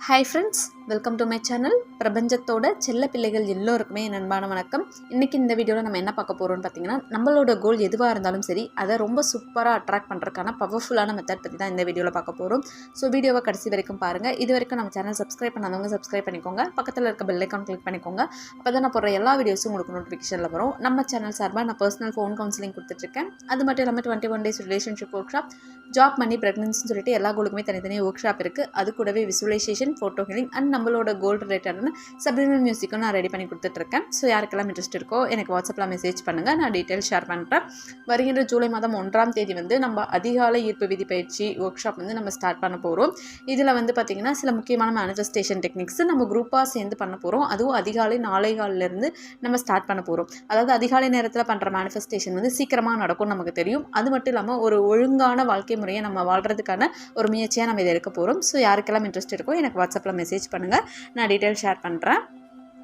Hi friends welcome to my channel பிரபஞ்சத்தோட செல்ல பிள்ளைகள் எல்லோருக்குமே என் அன்பான வணக்கம். இன்றைக்கி இந்த வீடியோவில் நம்ம என்ன பார்க்க போகிறோம்னு பார்த்தீங்கன்னா நம்மளோட கோல் எதுவாக இருந்தாலும் சரி அதை ரொம்ப சூப்பராக அட்ராக்ட் பண்ணுறதுக்கான பவர்ஃபுல்லான மெத்தட் பற்றி தான் இந்த வீடியோவில் பார்க்க போகிறோம் ஸோ வீடியோவை கடைசி வரைக்கும் பாருங்கள் இது வரைக்கும் நம்ம சேனல் சப்ஸ்கிரைப் பண்ணாதவங்க சப்ஸ்கிரைப் பண்ணிக்கோங்க. பக்கத்தில் இருக்க பெல் ஐக்கான் கிளிக் பண்ணிக்கோங்க. அப்போ தான் நான் போடுற எல்லா வீடியோஸும் உங்களுக்கு நோட்டிஃபிகேஷனில் வரும். நம்ம சேனல் சார்பாக நான் பர்சனல் ஃபோன் கவுன்சிலிங் கொடுத்துட்ருக்கேன். அது மட்டும் இல்லாமல் twenty one days relationship workshop job money ப்ரெக்னன்சின்னு சொல்லிட்டு எல்லா கோலுக்குமே தனித்தனியாக ஒர்க் ஷாப் இருக்குது அது கூடவே விசுவலைசேஷன் ஃபோட்டோ ஹீலிங் அண்ட் நம்மளோட கோல்டு ரிலேட்டடான சப்ளிமெண்ட் மியூசிக்கும் நான் ரெடி பண்ணி கொடுத்துட்ருக்கேன். ஸோ யாருக்கெல்லாம் இன்ட்ரெஸ்ட் இருக்கோ எனக்கு வாட்ஸ்அப்பில் மெசேஜ் பண்ணுங்கள் நான் டீட்டெயில் ஷேர் பண்ணுறேன் வருகின்ற ஜூலை மாதம் ஒன்றாம் தேதி வந்து நம்ம அதிகாலை ஈர்ப்பு விதி பயிற்சி ஒர்க் ஷாப் வந்து நம்ம ஸ்டார்ட் பண்ண போகிறோம் இதில் வந்து பார்த்திங்கன்னா சில முக்கியமான மேனிஃபெஸ்டேஷன் டெக்னிக்ஸ் நம்ம குரூப்பாக சேர்ந்து பண்ண போகிறோம் அதுவும் அதிகாலை நாளை காலிலேருந்து நம்ம ஸ்டார்ட் பண்ண போகிறோம் அதாவது அதிகாலை நேரத்தில் பண்ணுற மேனிஃபெஸ்டேஷன் வந்து சீக்கிரமாக நடக்கும் நமக்கு தெரியும். அது மட்டும் இல்லாமல் ஒரு ஒழுங்கான வாழ்க்கை முறையை நம்ம வாழ்கிறதுக்கான ஒரு முயற்சியாக நம்ம இதை எடுக்க போகிறோம் ஸோ யாருக்கெல்லாம் இன்ட்ரெஸ்ட் இருக்கோ எனக்கு வாட்ஸ்அப்பில் மெசேஜ் பண்ணுங்கள் நான் டீட்டெயில் ஷேர் பண்ணுறேன்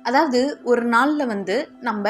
அதாவது ஒரு நாளில் வந்து நம்ம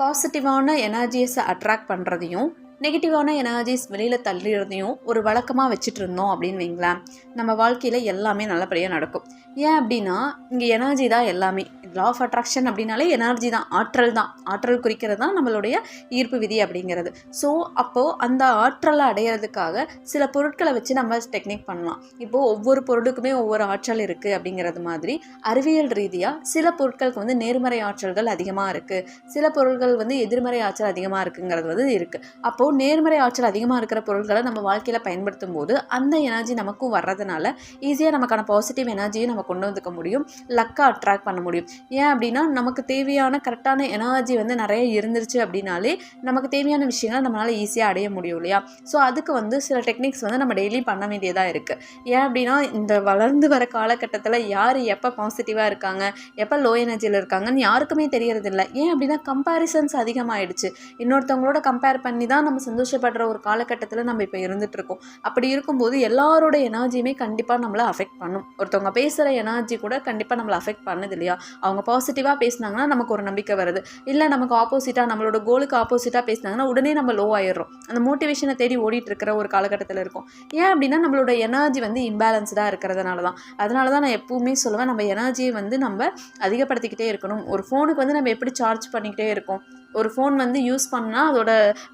பாசிட்டிவான எனர்ஜிஸை அட்ராக்ட் பண்ணுறதையும் நெகட்டிவான எனர்ஜிஸ் வெளியில் தள்ளிடுறதையும் ஒரு வழக்கமாக வச்சுட்டு இருந்தோம் அப்படின்னு வைங்களேன். நம்ம வாழ்க்கையில் எல்லாமே நல்லபடியாக நடக்கும். ஏன் அப்படின்னா இங்கே எனர்ஜி தான் எல்லாமே. லா ஆஃப் அட்ராக்ஷன் அப்படின்னாலே எனர்ஜி தான் ஆற்றல் தான். ஆற்றல் குறிக்கிறது தான் நம்மளுடைய ஈர்ப்பு விதி அப்படிங்கிறது. ஸோ அப்போது அந்த ஆற்றலை அடையிறதுக்காக சில பொருட்களை வச்சு நம்ம டெக்னிக் பண்ணலாம். இப்போது ஒவ்வொரு பொருளுக்குமே ஒவ்வொரு ஆற்றல் இருக்குது அப்படிங்கிறது மாதிரி அறிவியல் ரீதியாக சில பொருட்களுக்கு வந்து நேர்மறை ஆற்றல்கள் அதிகமாக இருக்குது சில பொருட்கள் வந்து எதிர்மறை ஆற்றல் அதிகமாக இருக்குங்கிறது வந்து இருக்குது அப்போது நேர்மறை ஆற்றல் அதிகமாக இருக்கிற பொருட்களை நம்ம வாழ்க்கையில் பயன்படுத்தும் போது அந்த எனர்ஜி நமக்கும் வர்றதுனால ஈஸியாக நமக்கான பாசிட்டிவ் எனர்ஜியை நம்ம கொண்டு வந்துக்க முடியும். லக்காக அட்ராக்ட் பண்ண முடியும். ஏன் அப்படின்னா நமக்கு தேவையான கரெக்டான எனர்ஜி வந்து நிறைய இருந்துருச்சு அப்படின்னாலே நமக்கு தேவையான விஷயங்களை நம்மளால் ஈஸியாக அடைய முடியும் இல்லையா? ஸோ அதுக்கு வந்து சில டெக்னிக்ஸ் வந்து நம்ம டெய்லி பண்ண வேண்டியதாக இருக்குது ஏன் அப்படின்னா இந்த வளர்ந்து வர காலகட்டத்தில் யார் எப்போ பாசிட்டிவாக இருக்காங்க எப்போ லோ எனர்ஜியில் இருக்காங்கன்னு யாருக்குமே தெரியறதில்ல. ஏன் அப்படின்னா கம்பேரிசன்ஸ் அதிகமாகிடுச்சு இன்னொருத்தவங்களோட கம்பேர் பண்ணி தான் நம்ம சந்தோஷப்படுற ஒரு காலகட்டத்தில் நம்ம இப்போ இருந்துகிட்ருக்கோம் அப்படி இருக்கும்போது எல்லாரோட எனர்ஜியுமே கண்டிப்பாக நம்மளை அஃபெக்ட் பண்ணும். ஒருத்தவங்க பேசுகிற எனர்ஜி கூட கண்டிப்பாக நம்மளை அஃபெக்ட் பண்ணுது இல்லையா? அவங்க பாசிட்டிவாக பேசினாங்கன்னா நமக்கு ஒரு நம்பிக்கை வருது. இல்லை நமக்கு ஆப்போசிட்டாக நம்மளோட கோலுக்கு ஆப்போசிட்டாக பேசினாங்கன்னா உடனே நம்ம லோ ஆயிடுறோம். அந்த மோட்டிவேஷனை தேடி ஓடிட்டு இருக்கிற ஒரு காலகட்டத்தில் இருக்கும். ஏன் அப்படின்னா நம்மளோட எனர்ஜி வந்து இம்பேலன்ஸ்டாக இருக்கிறதுனால தான். அதனால தான் நான் எப்பவுமே சொல்லுவேன் நம்ம எனர்ஜியை வந்து நம்ம அதிகப்படுத்திக்கிட்டே இருக்கணும். ஒரு ஃபோனுக்கு வந்து நம்ம எப்படி சார்ஜ் பண்ணிக்கிட்டே இருக்கோம்? ஒரு ஃபோன் வந்து யூஸ் பண்ணால் அதோட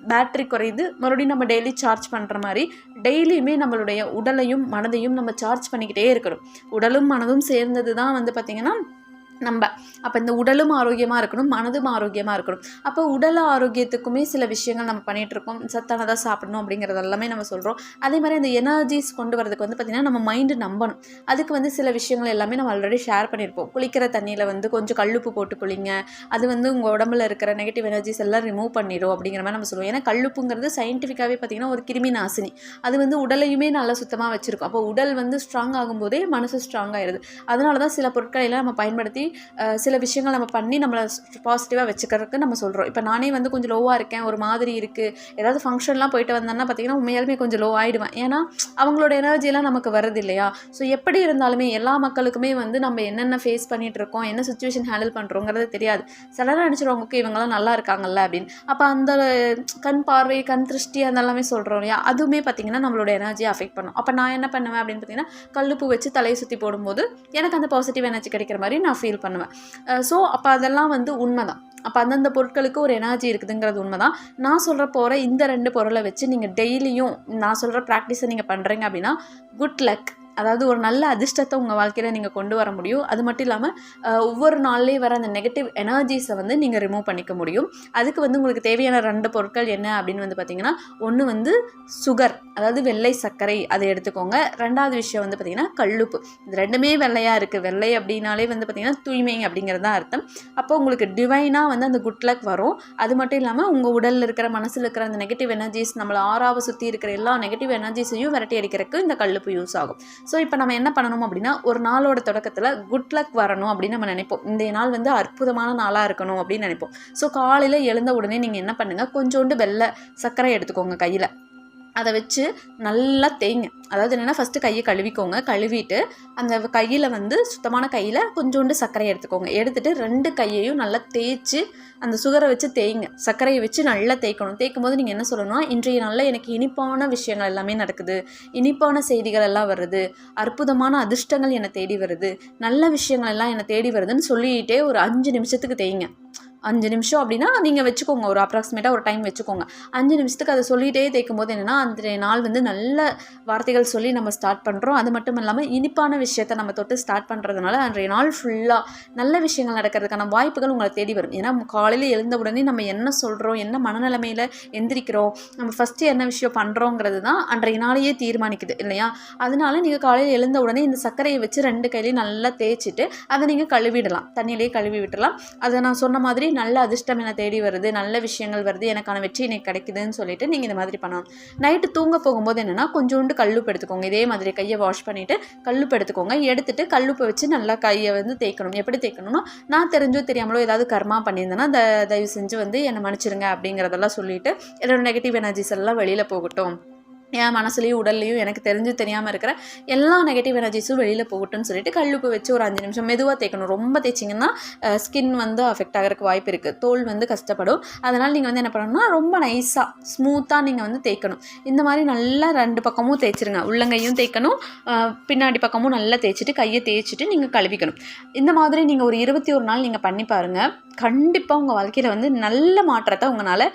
பேட்ரி குறையுது. மறுபடியும் நம்ம டெய்லி சார்ஜ் பண்ணுற மாதிரி டெய்லியுமே நம்மளுடைய உடலையும் மனதையும் நம்ம சார்ஜ் பண்ணிக்கிட்டே இருக்கணும். உடலும் மனதும் சேர்ந்தது தான் வந்து பார்த்திங்கன்னா நம்ம அப்போ இந்த உடலும் ஆரோக்கியமாக இருக்கணும் மனதும் ஆரோக்கியமாக இருக்கணும். அப்போ உடல் ஆரோக்கியத்துக்குமே சில விஷயங்கள் நம்ம பண்ணிகிட்ருக்கோம் சத்தானதாக சாப்பிடணும் அப்படிங்கிறது எல்லாமே நம்ம சொல்கிறோம் அதே மாதிரி அந்த எனர்ஜிஸ் கொண்டு வரதுக்கு வந்து பார்த்திங்கன்னா நம்ம மைண்டு நம்பணும். அதுக்கு வந்து சில விஷயங்கள் எல்லாமே நம்ம ஆல்ரெடி ஷேர் பண்ணியிருப்போம். குளிக்கிற தண்ணியில் வந்து கொஞ்சம் கல்லுப்பு போட்டு குளிங்க. அது வந்து உங்கள் உடம்புல இருக்கிற நெகட்டிவ் எனர்ஜிஸ் எல்லாம் ரிமூவ் பண்ணிடும் அப்படிங்கிற மாதிரி நம்ம சொல்லுவோம். ஏன்னா கல்லுப்புங்கிறது சயின்டிஃபிக்காகவே பார்த்திங்கன்னா ஒரு கிருமி நாசினி. அது வந்து உடலையுமே நல்லா சுத்தமாக வச்சுருக்கும். அப்போ உடல் வந்து ஸ்ட்ராங் ஆகும்போதே மனசு ஸ்ட்ராங் ஆயிடுது. அதனால தான் சில பொருட்களை எல்லாம் நம்ம பயன்படுத்தி சில விஷயங்கள் நம்ம பண்ணி நம்மளை பாசிட்டிவாக வச்சுக்கிறதுக்கு நம்ம சொல்கிறோம் இப்போ நானே வந்து கொஞ்சம் லோவாக இருக்கேன் ஒரு மாதிரி இருக்குது ஏதாவது ஃபங்க்ஷன்லாம் போயிட்டு வந்தேன்னா பார்த்தீங்கன்னா உண்மையாலுமே கொஞ்சம் லோ ஆகிடுவேன் ஏன்னா அவங்களோட எனர்ஜியெல்லாம் நமக்கு வருது இல்லையா? ஸோ எப்படி இருந்தாலுமே எல்லா மக்களுக்குமே வந்து நம்ம என்னென்ன ஃபேஸ் பண்ணிகிட்டு இருக்கோம் என்ன சுச்சுவேஷன் ஹேண்டில் பண்ணுறோங்கிறது தெரியாது. சிலர் நினச்சிருவாங்க ஓகே இவங்கெல்லாம் நல்லா இருக்காங்கல்ல அப்படின்னு. அப்போ அந்த கண் பார்வை கண் திருஷ்டி அதெல்லாமே சொல்கிறோம் இல்லையா? அதுவுமே பார்த்திங்கன்னா நம்மளோட எனர்ஜியை அஃபெக்ட் பண்ணும். அப்போ நான் என்ன பண்ணுவேன் அப்படின்னு பார்த்தீங்கன்னா கல்லுப்பு வச்சு தலையை சுற்றி போடும்போது எனக்கு அந்த பாசிட்டிவ் எனர்ஜி கிடைக்கிற மாதிரி நான் ஃபீல் பண்ணுவேன். ஸோ அப்போ அதெல்லாம் வந்து உண்மை தான் அப்போ அந்தந்த பொருட்களுக்கு ஒரு எனர்ஜி இருக்குதுங்கிறது உண்மை தான் நான் சொல்கிற போகிற இந்த ரெண்டு பொருளை வச்சு நீங்கள் டெய்லியும் நான் சொல்கிற ப்ராக்டிஸை நீங்கள் பண்ணுறீங்க அப்படின்னா குட் லக் அதாவது ஒரு நல்ல அதிர்ஷ்டத்தை உங்கள் வாழ்க்கையில் நீங்கள் கொண்டு வர முடியும். அது மட்டும் இல்லாமல் ஒவ்வொரு நாள்லேயும் வர அந்த நெகட்டிவ் எனர்ஜிஸை வந்து நீங்கள் ரிமூவ் பண்ணிக்க முடியும். அதுக்கு வந்து உங்களுக்கு தேவையான ரெண்டு பொருட்கள் என்ன அப்படின்னு வந்து பார்த்திங்கன்னா ஒன்று வந்து சுகர் அதாவது வெள்ளை சர்க்கரை அதை எடுத்துக்கோங்க. ரெண்டாவது விஷயம் வந்து பார்த்திங்கன்னா கல்லுப்பு. இது ரெண்டுமே வெள்ளையாக இருக்குது வெள்ளை அப்படின்னாலே வந்து பார்த்திங்கன்னா தூய்மை அப்படிங்கிறது தான் அர்த்தம். அப்போ உங்களுக்கு டிவைனாக வந்து அந்த குட் லக் வரும். அது மட்டும் இல்லாமல் உங்கள் உடலில் இருக்கிற மனசில் இருக்கிற அந்த நெகட்டிவ் எனர்ஜிஸ் நம்மளை ஆறாவை சுற்றி இருக்கிற எல்லா நெகட்டிவ் எனர்ஜிஸையும் விரட்டி அடிக்கிறதுக்கு இந்த கல்லுப்பு யூஸ் ஆகும். ஸோ இப்போ நம்ம என்ன பண்ணணும் அப்படின்னா ஒரு நாளோட தொடக்கத்தில் குட் லக் வரணும் அப்படின்னு நம்ம நினைப்போம். இந்த நாள் வந்து அற்புதமான நாளாக இருக்கணும் அப்படின்னு நினைப்போம். ஸோ காலையில் எழுந்த உடனே நீங்கள் என்ன பண்ணுங்கள் கொஞ்சோண்டு வெள்ளை சர்க்கரை எடுத்துக்கோங்க கையில். அதை வச்சு நல்லா தேய்ங்க. அதாவது என்னென்னா ஃபஸ்ட்டு கையை கழுவிக்கோங்க. கழுவிட்டு அந்த கையில் வந்து சுத்தமான கையில் கொஞ்சோண்டு சர்க்கரையை எடுத்துக்கோங்க. எடுத்துகிட்டு ரெண்டு கையையும் நல்லா தேய்ச்சி அந்த சுகரை வச்சு தேய்ங்க. சர்க்கரையை வச்சு நல்லா தேய்க்கணும். தேய்க்கும் போது நீங்கள் என்ன சொல்லணும்னா இன்றைய நாளில் எனக்கு இனிப்பான விஷயங்கள் எல்லாமே நடக்குது. இனிப்பான செய்திகள் எல்லாம் வருது. அற்புதமான அதிர்ஷ்டங்கள் என்னை தேடி வருது. நல்ல விஷயங்கள் எல்லாம் என்னை தேடி வருதுன்னு சொல்லிக்கிட்டே ஒரு அஞ்சு நிமிஷத்துக்கு தேய்ங்க. அஞ்சு நிமிஷம் அப்படின்னா நீங்கள் வச்சுக்கோங்க. ஒரு அப்ராக்சிமேட்டாக ஒரு டைம் வச்சுக்கோங்க. அஞ்சு நிமிஷத்துக்கு அதை சொல்லிகிட்டே தேய்க்கும் போது என்னென்னா அந்த நாள் வந்து நல்ல வார்த்தைகள் சொல்லி நம்ம ஸ்டார்ட் பண்ணுறோம் அது மட்டும் இல்லாமல் இனிப்பான விஷயத்த நம்ம தொட்டு ஸ்டார்ட் பண்ணுறதுனால அன்றைய நாள் ஃபுல்லாக நல்ல விஷயங்கள் நடக்கிறதுக்கான வாய்ப்புகள் உங்களை தேடி வரும். ஏன்னா காலையில் எழுந்த உடனே நம்ம என்ன சொல்கிறோம் என்ன மனநிலைமையில் எந்திரிக்கிறோம் நம்ம ஃபஸ்ட்டு என்ன விஷயம் பண்ணுறோங்கிறது தான் அன்றைய நாளையே தீர்மானிக்குது இல்லையா? அதனால நீங்கள் காலையில் எழுந்த உடனே இந்த சர்க்கரையை வச்சு ரெண்டு கையிலையும் நல்லா தேய்ச்சிட்டு அதை நீங்கள் கழுவிடலாம். தண்ணியிலேயே கழுவி விட்டுடலாம் அதை நான் சொன்ன மாதிரி நல்ல அதிர்ஷ்டம் என்னை தேடி வருது நல்ல விஷயங்கள் வருது எனக்கான வெற்றி எனக்கு கிடைக்குதுன்னு சொல்லிட்டு நீங்கள் இந்த மாதிரி பண்ணணும் நைட்டு தூங்க போகும்போது என்னென்னா கொஞ்சோண்டு கல்லுப்பு எடுத்துக்கோங்க. இதே மாதிரி கையை வாஷ் பண்ணிவிட்டு கல்லுப்பு எடுத்துக்கோங்க. எடுத்துகிட்டு கல்லுப்பை வச்சு நல்லா கையை வந்து தேய்க்கணும். எப்படி தேய்க்கணும்னா நான் தெரிஞ்சோ தெரியாமலோ ஏதாவது கர்மா பண்ணியிருந்தேன்னா த தயவு செஞ்சு வந்து என்னை மன்னிச்சிருங்க அப்படிங்கிறதெல்லாம் சொல்லிவிட்டு என்னோடய நெகட்டிவ் எனர்ஜிஸ் எல்லாம் வெளியில் போகட்டும். என் மனசுலையும் உடல்லையும் எனக்கு தெரிஞ்சு தெரியாமல் இருக்கிற எல்லா நெகட்டிவ் எனர்ஜிஸும் வெளியில் போகட்டும்னு சொல்லிட்டு கல்லுப்பு வச்சு ஒரு அஞ்சு நிமிஷம் மெதுவாக தேய்க்கணும். ரொம்ப தேய்ச்சிங்கன்னா ஸ்கின் வந்து அஃபெக்ட் ஆகிறதுக்கு வாய்ப்பு இருக்குது தோல் வந்து கஷ்டப்படும். அதனால் நீங்கள் வந்து என்ன பண்ணணும்னா ரொம்ப நைஸாக ஸ்மூத்தாக நீங்கள் வந்து தேய்க்கணும். இந்த மாதிரி நல்லா ரெண்டு பக்கமும் தேய்ச்சிருங்க. உள்ளங்கையும் தேய்க்கணும். பின்னாடி பக்கமும் நல்லா தேய்ச்சிட்டு கையை தேய்ச்சிட்டு நீங்கள் கழுவிக்கணும். இந்த மாதிரி நீங்கள் ஒரு இருபத்தி ஒரு நாள் நீங்கள் பண்ணி பாருங்கள் கண்டிப்பாக உங்கள் வாழ்க்கையில் வந்து நல்ல மாற்றத்தை உங்களால்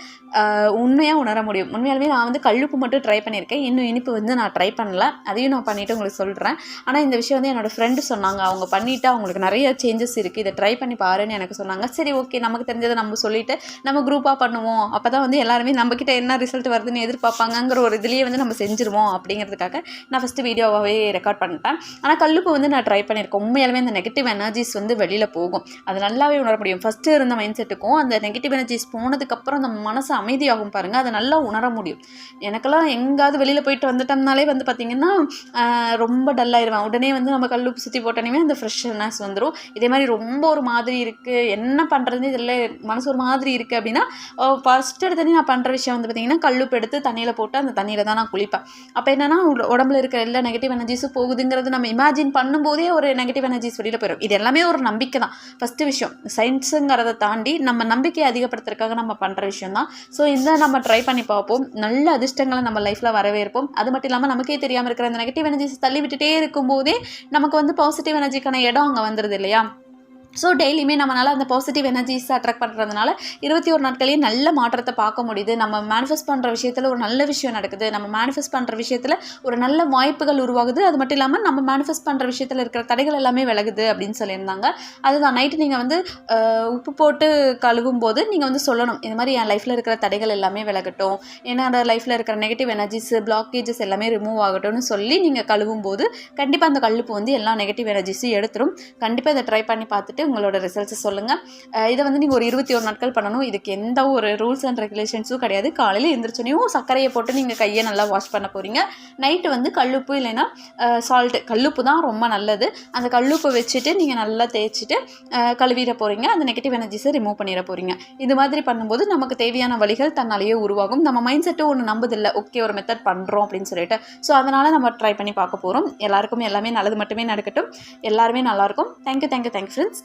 உண்மையாக உணர முடியும். உண்மையாலுமே நான் வந்து கல்லுப்பு மட்டும் ட்ரை பண்ணியிருக்கேன். இன்னும் இனிப்பு வந்து நான் ட்ரை பண்ணல. அதையும் நான் பண்ணிவிட்டு உங்களுக்கு சொல்கிறேன் ஆனால் இந்த விஷயம் வந்து என்னோடய ஃப்ரெண்டு சொன்னாங்க. அவங்க பண்ணிவிட்டு அவங்களுக்கு நிறைய சேஞ்சஸ் இருக்குது இதை ட்ரை பண்ணி பாருன்னு எனக்கு சொன்னாங்க. சரி ஓகே நமக்கு தெரிஞ்சதை நம்ம சொல்லிவிட்டு நம்ம குரூப்பாக பண்ணுவோம். அப்போ தான் வந்து எல்லாருமே நம்மக்கிட்ட என்ன ரிசல்ட் வருதுன்னு எதிர்பார்ப்பாங்கங்கிற ஒரு இதுலேயே வந்து நம்ம செஞ்சுருவோம் அப்படிங்கிறதுக்காக நான் ஃபஸ்ட்டு வீடியோவாகவே ரெக்கார்ட் பண்ணிட்டேன். ஆனால் கல்லுப்பு வந்து நான் ட்ரை பண்ணியிருக்கேன். உண்மையாலுமே அந்த நெகட்டிவ் எனர்ஜிஸ் வந்து வெளியில் போகும். அது நல்லாவே உணர முடியும். ஃபஸ்ட்டு இருந்த மைண்ட் செட்டுக்கும் அந்த நெகட்டிவ் எனர்ஜிஸ் போனதுக்கப்புறம் அந்த மனசு அமைதியாகும் பாருங்கள் அதை நல்லா உணர முடியும். எனக்கெல்லாம் எங்காவது வெளியில் போயிட்டு வந்துட்டோம்னாலே வந்து பார்த்திங்கன்னா ரொம்ப டல்லாயிருவேன் உடனே வந்து நம்ம கல்லுப்பு சுற்றி போட்டோன்னே அந்த ஃப்ரெஷ்னஸ் வந்துடும் இதே மாதிரி ரொம்ப ஒரு மாதிரி இருக்குது என்ன பண்ணுறதுன்னு இதில் மனசு ஒரு மாதிரி இருக்குது அப்படின்னா ஃபஸ்ட் எடுத்தனே நான் பண்ணுற விஷயம் வந்து பார்த்திங்கன்னா கல்லுப்பு எடுத்து தண்ணியில் போட்டு அந்த தண்ணியில் தான் நான் குளிப்பேன். அப்போ என்னென்னா உடம்புல இருக்கிற எல்லா நெகட்டிவ் எனர்ஜிஸும் போகுதுங்கிறது நம்ம இமேஜின் பண்ணும்போதே ஒரு நெகட்டிவ் எனர்ஜிஸ் வெளியில் போயிடும் இது எல்லாமே ஒரு நம்பிக்கை தான். ஃபஸ்ட்டு விஷயம். சயின்ஸுங்கிறத தாண்டி நம்ம நம்பிக்கையை அதிகப்படுத்துறதுக்காக நம்ம பண்ணுற விஷயம் தான் ஸோ இந்த நம்ம ட்ரை பண்ணி பார்ப்போம். நல்ல அதிர்ஷ்டங்களை நம்ம லைஃப்பில் வரவேற்போம். அது மட்டும் இல்லாமல் நமக்கே தெரியாமல் இருக்கிற அந்த நெகட்டிவ் எனர்ஜிஸ் தள்ளி விட்டுட்டே இருக்கும்போதே நமக்கு வந்து பாசிட்டிவ் எனர்ஜிக்கான இடம் அங்கே வந்துடுது இல்லையா? ஸோ டெய்லியுமே நம்மளால் அந்த பாசிட்டிவ் எனர்ஜிஸ் அட்ராக்ட் பண்ணுறதுனால இருபத்தி ஒரு நாட்களே நல்ல மாற்றத்தை பார்க்க முடியுது. நம்ம மேனிஃபெஸ்ட் பண்ணுற விஷயத்தில் ஒரு நல்ல விஷயம் நடக்குது. நம்ம மேனிஃபெஸ்ட் பண்ணுற விஷயத்தில் ஒரு நல்ல வாய்ப்புகள் உருவாகுது. அது மட்டும் இல்லாமல் நம்ம மேனிஃபெஸ்ட் பண்ணுற விஷயத்தில் இருக்கிற தடைகள் எல்லாமே விலகுது அப்படின்னு சொல்லியிருந்தாங்க. அதுதான் நைட்டு நீங்கள் வந்து உப்பு போட்டு கழுவும் போது நீங்கள் வந்து சொல்லணும். இந்த மாதிரி என் லைஃப்பில் இருக்கிற தடைகள் எல்லாமே விலகட்டும். என்னோட லைஃப்பில் இருக்கிற நெகட்டிவ் எனர்ஜிஸ் பிளாக்கேஜஸ் எல்லாமே ரிமூவ் ஆகட்டும்னு சொல்லி நீங்கள் கழுவும் போது கண்டிப்பாக அந்த கழுப்பு வந்து எல்லா நெகட்டிவ் எனர்ஜிஸும் எடுத்துரும். கண்டிப்பாக இதை ட்ரை பண்ணி பார்த்துட்டு உங்களோட ரிசல்ட்ஸை சொல்லுங்கள் இதை வந்து நீங்கள் ஒரு இருபத்தி ஒரு நாட்கள் பண்ணணும். இதுக்கு எந்த ஒரு ரூல்ஸ் அண்ட் ரெகுலேஷன்ஸும் கிடையாது. காலையில் எந்திரிச்சோனையும் சர்க்கரையை போட்டு நீங்கள் கையை நல்லா வாஷ் பண்ண போகிறீங்க நைட்டு வந்து கல்லுப்பு இல்லைன்னா சால்ட்டு கல்லுப்பு தான் ரொம்ப நல்லது. அந்த கல்லுப்பு வச்சுட்டு நீங்கள் நல்லா தேய்ச்சிட்டு கழுவிட போகிறீங்க அந்த நெகட்டிவ் எனர்ஜிஸை ரிமூவ் பண்ணிட போகிறீங்க இது மாதிரி பண்ணும்போது நமக்கு தேவையான வழிகள் தன்னாலேயே உருவாகும். நம்ம மைண்ட் செட்டு ஒன்று நம்புதில்லை. ஓகே ஒரு மெத்தட் பண்ணுறோம் அப்படின்னு சொல்லிட்டு. ஸோ அதனால் நம்ம ட்ரை பண்ணி பார்க்க போகிறோம் எல்லாருக்கும் எல்லாமே நல்லது மட்டுமே நடக்கட்டும். எல்லாருமே நல்லாயிருக்கும் thank you thank you thank you friends